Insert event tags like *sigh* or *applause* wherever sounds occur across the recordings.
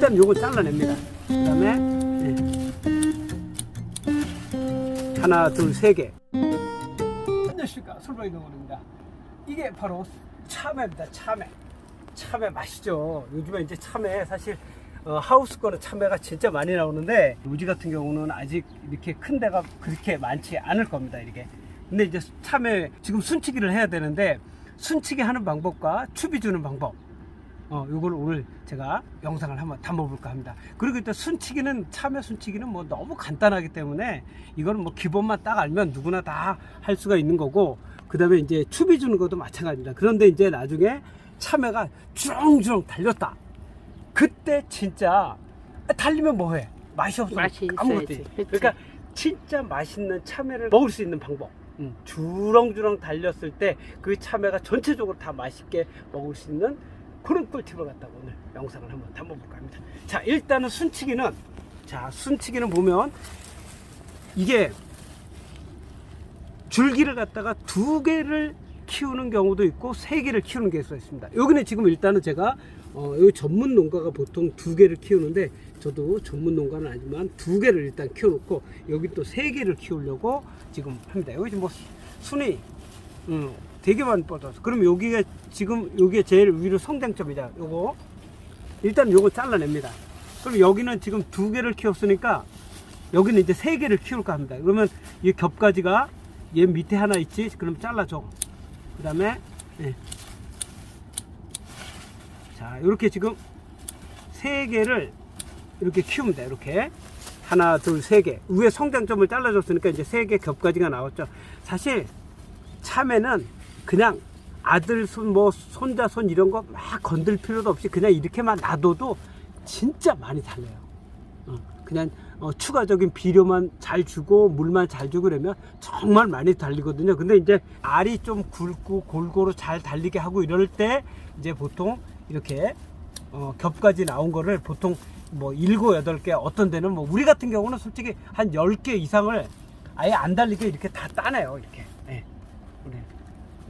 일단 요거 잘라냅니다. 그 다음에 하나, 둘, 세 개. 안녕하십니까. 솔바이 동원입니다. 이게 바로 참외입니다. 참외. 참외 맛이죠. 요즘에 이제 참외 사실 어, 하우스 거는 참외가 진짜 많이 나오는데 우지 같은 경우는 아직 이렇게 큰 데가 그렇게 많지 않을 겁니다. 이게. 근데 이제 참외 지금 순치기를 해야 되는데 순치기 하는 방법과 추비 주는 방법 어, 요걸 오늘 제가 영상을 한번 담아볼까 합니다. 그리고 일단 순치기는, 참외 순치기는 뭐 너무 간단하기 때문에 이거는 뭐 기본만 딱 알면 누구나 다 할 수가 있는 거고, 그 다음에 이제 추비 주는 것도 마찬가지입니다. 그런데 이제 나중에 참외가 주렁주렁 달렸다. 그때 진짜 달리면 뭐해? 맛이 없어. 맛이 아무것도. 그러니까 진짜 맛있는 참외를 먹을 수 있는 방법. 음, 주렁주렁 달렸을 때 그 참외가 전체적으로 다 맛있게 먹을 수 있는 그런 꿀팁을 갖다가 오늘 영상을 한번 담아볼까 합니다. 자, 일단은 순치기는, 자, 순치기는 보면 이게 줄기를 갖다가 두 개를 키우는 경우도 있고 세 개를 키우는 경우가 있습니다. 여기는 지금 일단은 제가 어, 여기 전문 농가가 보통 두 개를 키우는데 저도 전문 농가는 아니지만 두 개를 일단 키워놓고 여기 또 세 개를 키우려고 지금 합니다. 여기 지금 뭐 순이 음, 되게 많이 뻗어서 그럼 여기가 지금 여기에 제일 위로 성장점이다. 요거 일단 요거 잘라냅니다. 그럼 여기는 지금 두 개를 키웠으니까 여기는 이제 세 개를 키울까 합니다. 그러면 이 겹가지가 얘 밑에 하나 있지? 그럼 잘라줘. 그 다음에, 예. 자, 이렇게 지금 세 개를 이렇게 키우면 돼. 이렇게. 하나, 둘, 세 개. 위에 성장점을 잘라줬으니까 이제 세 개 겹가지가 나왔죠. 사실 참외는 그냥 아들 손, 뭐 손자 손 이런 거 막 건들 필요도 없이 그냥 이렇게만 놔둬도 진짜 많이 달려요. 어, 그냥 어, 추가적인 비료만 잘 주고 물만 잘 주고 그러면 정말 많이 달리거든요. 근데 이제 알이 좀 굵고 골고루 잘 달리게 하고 이럴 때 이제 보통 이렇게 어, 겹까지 나온 거를 보통 뭐 일곱 여덟 개 어떤 데는 뭐 우리 같은 경우는 솔직히 한 열 개 이상을 아예 안 달리게 이렇게 다 따내요. 이렇게.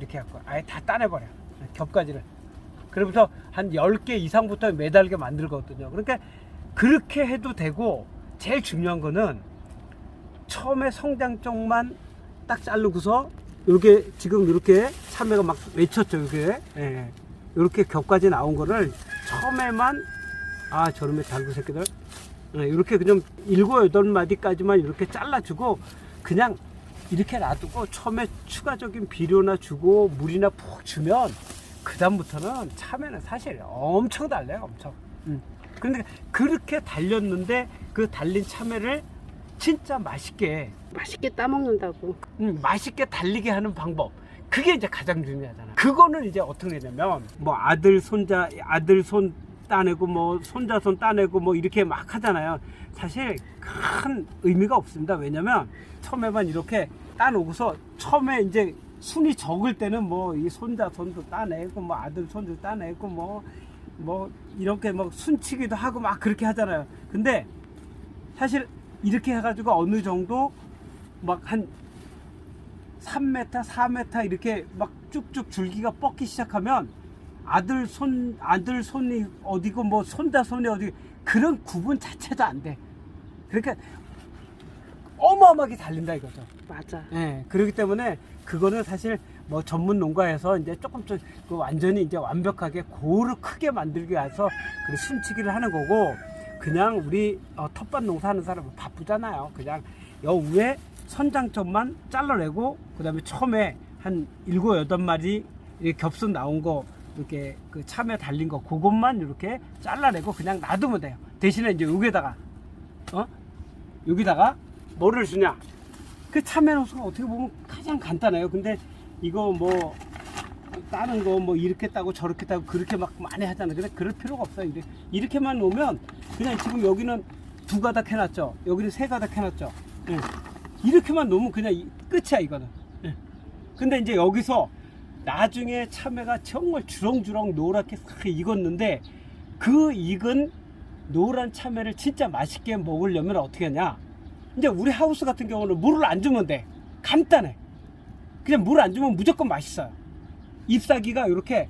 예. 이렇게 갖고 아예 다 따내버려. 겹가지를. 그러면서 한 10개 이상부터 매달게 만들거든요. 그러니까 그렇게 해도 되고 제일 중요한 거는 처음에 성장 쪽만 딱 자르고서 이렇게 지금 이렇게 참외가 막 맺혔죠. 이게 예. 이렇게 겹까지 나온 거를 처음에만 아 저놈의 달구 새끼들 예, 이렇게 그냥 일곱 여덟 마디까지만 이렇게 잘라주고 그냥 이렇게 놔두고 처음에 추가적인 비료나 주고 물이나 푹 주면 그 다음부터는 참외는 사실 엄청 달려요 엄청 음. 그런데 그렇게 달렸는데 그 달린 참외를 진짜 맛있게 맛있게 따먹는다고. 음, 맛있게 달리게 하는 방법. 그게 이제 가장 중요하잖아. 그거는 이제 어떻게 되냐면, 뭐 아들, 손자, 아들 손 따내고, 뭐 손자 손 따내고, 뭐 이렇게 막 하잖아요. 사실 큰 의미가 없습니다. 왜냐면 처음에만 이렇게 따놓고서 처음에 이제 순이 적을 때는 뭐 이 손자 손도 따내고, 뭐 아들 손도 따내고, 뭐, 뭐 이렇게 뭐 순치기도 하고 막 그렇게 하잖아요. 근데 사실 이렇게 해가지고 어느 정도 막 한 3m, 4m 이렇게 막 쭉쭉 줄기가 뻗기 시작하면 아들 손, 아들 손이 어디고 뭐 손자 손이 어디 그런 구분 자체도 안 돼. 그러니까 어마어마하게 달린다 이거죠. 맞아. 예, 그렇기 때문에 그거는 사실 뭐 전문 농가에서 이제 조금 좀그 완전히 이제 완벽하게 고루 크게 만들기 위해서 그 숨치기를 하는 거고 그냥 우리 어, 텃밭 농사하는 사람은 바쁘잖아요. 그냥 여 위에 선장점만 잘라내고 그다음에 처음에 한 일곱 여덟 마리 겹선 나온 거 이렇게 그 참외 달린 거 그것만 이렇게 잘라내고 그냥 놔두면 돼요. 대신에 이제 여기다가 어 여기다가 뭐를 주냐? 그 참외 농사가 어떻게 보면 가장 간단해요. 근데 이거 뭐 다른 거 뭐 이렇게 따고 저렇게 따고 그렇게 막 많이 하잖아요. 근데 그럴 필요가 없어요. 이렇게, 이렇게만 놓으면 그냥 지금 여기는 두 가닥 해놨죠. 여기는 세 가닥 해놨죠. 예. 이렇게만 놓으면 그냥 이- 끝이야 이거는. 예. 근데 이제 여기서 나중에 참외가 정말 주렁주렁 노랗게 싹 익었는데 그 익은 노란 참외를 진짜 맛있게 먹으려면 어떻게 하냐? 이제 우리 하우스 같은 경우는 물을 안 주면 돼. 간단해. 그냥 물 안 주면 무조건 맛있어요. 잎사귀가 이렇게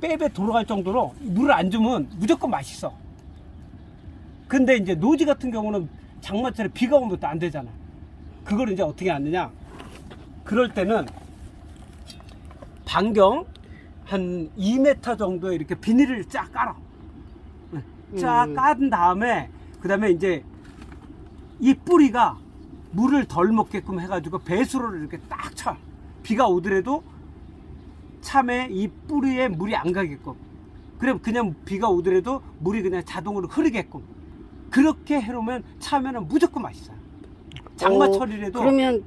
빼빼 돌아갈 정도로 물을 안 주면 무조건 맛있어. 근데 이제 노지 같은 경우는 장마철에 비가 오면 또 안 되잖아. 그걸 이제 어떻게 하느냐? 그럴 때는 반경 한 2m 정도 이렇게 비닐을 쫙 깔아. 쫙 음. 깐 다음에 그 다음에 이제 이 뿌리가 물을 덜 먹게끔 해가지고 배수로를 이렇게 딱 쳐. 비가 오더라도 참에 이 뿌리에 물이 안 가게끔. 그럼 그냥 비가 오더라도 물이 그냥 자동으로 흐르게끔. 그렇게 해놓으면 참에는 무조건 맛있어요. 장마철이라도 어, 그러면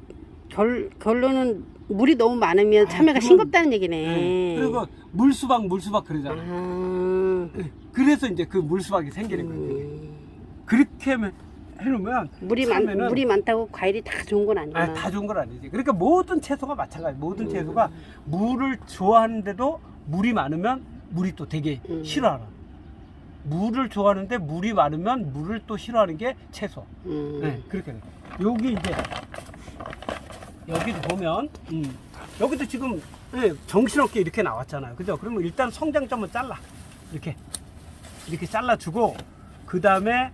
결, 결론은 물이 너무 많으면 아, 참외가 그건- 싱겁다는 얘기네. 네. 그리고 물수박 물수박 그러잖아요. 아, 그래서 이제 그 물수박이 생기는 거예요. 음, 그렇게 해- 해놓으면 물이 많 물이 많다고 과일이 다 좋은 건 아니구나. 아니, 다 좋은 건 아니지. 그러니까 모든 채소가 마찬가지. 모든 음. 채소가 물을 좋아하는데도 물이 많으면 물이 또 되게 음. 싫어하는. 물을 좋아하는데 물이 많으면 물을 또 싫어하는 게 채소. 음. 네, 그렇게 돼. 여기 이제 여기도 보면 음, 여기도 지금 예, 정신없게 이렇게 나왔잖아요. 그죠? 그러면 일단 성장점은 잘라. 이렇게 이렇게 잘라주고 그 다음에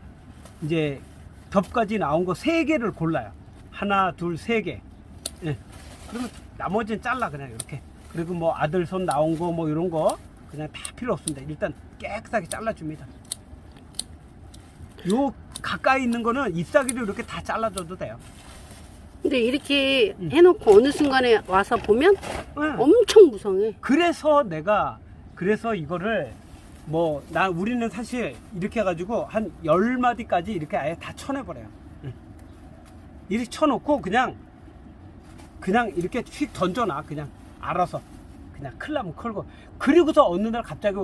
이제 겹까지 나온 거 세 개를 골라요. 하나, 둘, 세 개. 예. 그러면 나머지는 잘라 그냥 이렇게. 그리고 뭐 아들 손 나온 거 뭐 이런 거 그냥 다 필요 없습니다. 일단 깨끗하게 잘라줍니다. 요 가까이 있는 거는 잎사귀도 이렇게 다 잘라줘도 돼요. 근데 이렇게 음. 해놓고 어느 순간에 와서 보면 예. 엄청 무성해. 그래서 내가 그래서 이거를 뭐 나 우리는 사실 이렇게 해가지고 한 열 마디까지 이렇게 아예 다 쳐내버려요. 응. 이렇게 쳐놓고 그냥 그냥 이렇게 휙 던져놔 그냥 알아서 그냥 클라면 클고 그리고서 어느 날 갑자기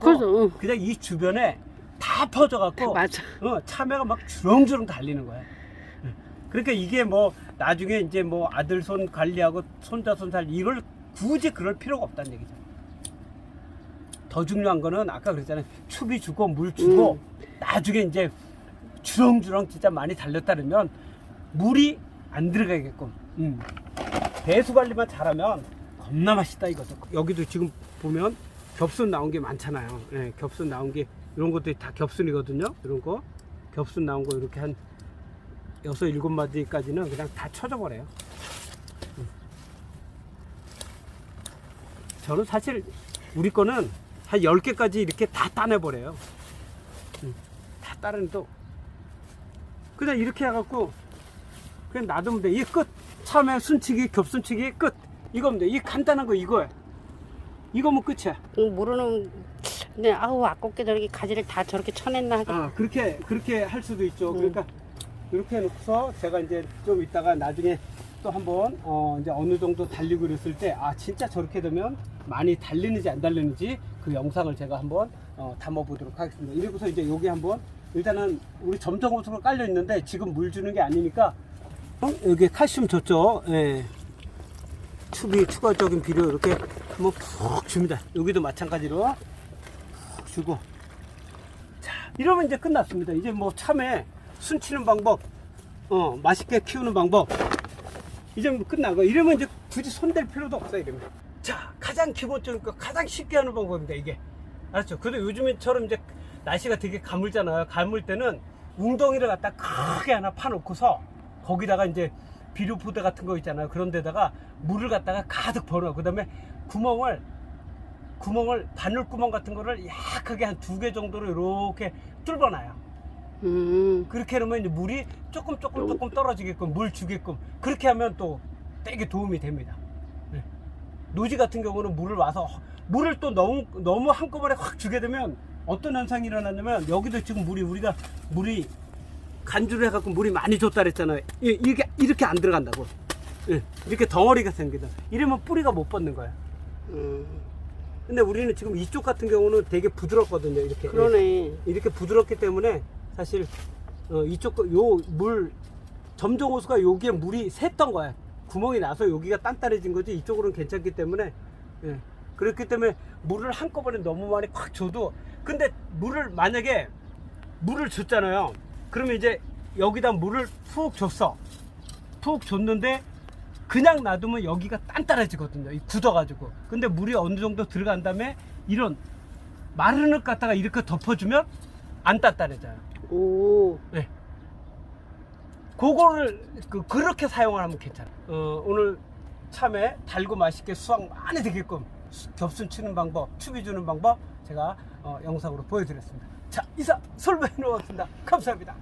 그래서 응. 그냥 이 주변에 다 퍼져갖고 *laughs* 맞아. 어, 참외가 막 주렁주렁 달리는 거야. 응. 그러니까 이게 뭐 나중에 이제 뭐 아들 손 관리하고 손자 손 살 이걸 굳이 그럴 필요가 없다는 얘기죠. 더 중요한 거는 아까 그랬잖아요. 축이 주고 물 주고 음. 나중에 이제 주렁주렁 진짜 많이 달렸다면 물이 안 들어가게끔. 음. 배수 관리만 잘하면 겁나 맛있다 이거죠. 여기도 지금 보면 겹순 나온 게 많잖아요. 예, 겹순 나온 게 이런 것들이 다 겹순이거든요. 이런 거 겹순 나온 거 이렇게 한 여섯 일곱 마디까지는 그냥 다 쳐져 버려요. 음. 저는 사실 우리 거는 한 10개까지 이렇게 다 따내버려요. 음, 다 따내도 그냥 이렇게 해갖고 그냥 놔두면 돼. 이 끝. 참외 순치기, 겹순치기 끝. 이거면 돼. 이 간단한 거 이거야. 이거면 끝이야. 응, 모르는 근데 아우 아깝게 저렇게 가지를 다 저렇게 쳐냈나 하겠다. 아, 그렇게, 그렇게 할 수도 있죠. 음. 그러니까, 이렇게 해놓고서 제가 이제 좀 이따가 나중에 또 한번, 어, 이제 어느 정도 달리고 그랬을 때, 아, 진짜 저렇게 되면 많이 달리는지 안 달리는지 그 영상을 제가 한번, 어, 담아 보도록 하겠습니다. 이러고서 이제 여기 한번, 일단은 우리 점정 호수로 깔려 있는데 지금 물 주는 게 아니니까, 어? 여기 칼슘 줬죠. 예. 축이 추가적인 비료 이렇게 한번 푹 줍니다. 여기도 마찬가지로 푹 주고. 자, 이러면 이제 끝났습니다. 이제 뭐 참외 순치는 방법, 어, 맛있게 키우는 방법. 이제 뭐 끝나고 이러면 이제 굳이 손댈 필요도 없어요. 이러면. 자, 가장 기본적인 거, 가장 쉽게 하는 방법입니다. 이게. 알았죠? 근데 요즘처럼 이제 날씨가 되게 가물잖아요. 가물 때는 웅덩이를 갖다 크게 하나 파놓고서 거기다가 이제 비료 포대 같은 거 있잖아요. 그런 데다가 물을 갖다가 가득 벌어. 그 다음에 구멍을 구멍을 바늘 구멍 같은 거를 약하게 한 두 개 정도로 이렇게 뚫어놔요. 음. 그렇게 하면 이제 물이 조금 조금 조금 떨어지게끔 물 주게끔 그렇게 하면 또 되게 도움이 됩니다. 네. 노지 같은 경우는 물을 와서 물을 또 너무 너무 한꺼번에 확 주게 되면 어떤 현상이 일어나냐면 여기도 지금 물이 우리가 물이 간주를 해갖고 물이 많이 줬다 그랬잖아요. 이- 이렇게 이렇게 안 들어간다고. 예, 이렇게 덩어리가 생기다. 이러면 뿌리가 못 뻗는 거야. 음. 근데 우리는 지금 이쪽 같은 경우는 되게 부드럽거든요. 이렇게 그러네. 이렇게 부드럽기 때문에 사실 어, 이쪽 요 물 점정 호수가 여기에 물이 샜던 거야. 구멍이 나서 여기가 단단해진 거지 이쪽으로는 괜찮기 때문에 예. 그렇기 때문에 물을 한꺼번에 너무 많이 콱 줘도 근데 물을 만약에 물을 줬잖아요. 그러면 이제 여기다 물을 푹 줬어. 푹 줬는데 그냥 놔두면 여기가 단단해지거든요. 이 굳어가지고. 근데 물이 어느 정도 들어간 다음에 이런 마른 흙 갖다가 이렇게 덮어주면 안 단단해져요. 오. 네. 그거를 그, 그렇게 사용하면 괜찮아. 어, 오늘 참외 달고 맛있게 수확 많이 되게끔 수- 겹순 치는 방법, 추비 주는 방법 제가 어, 영상으로 보여드렸습니다. 자, 이상 *laughs* 솔베이노였습니다. 감사합니다.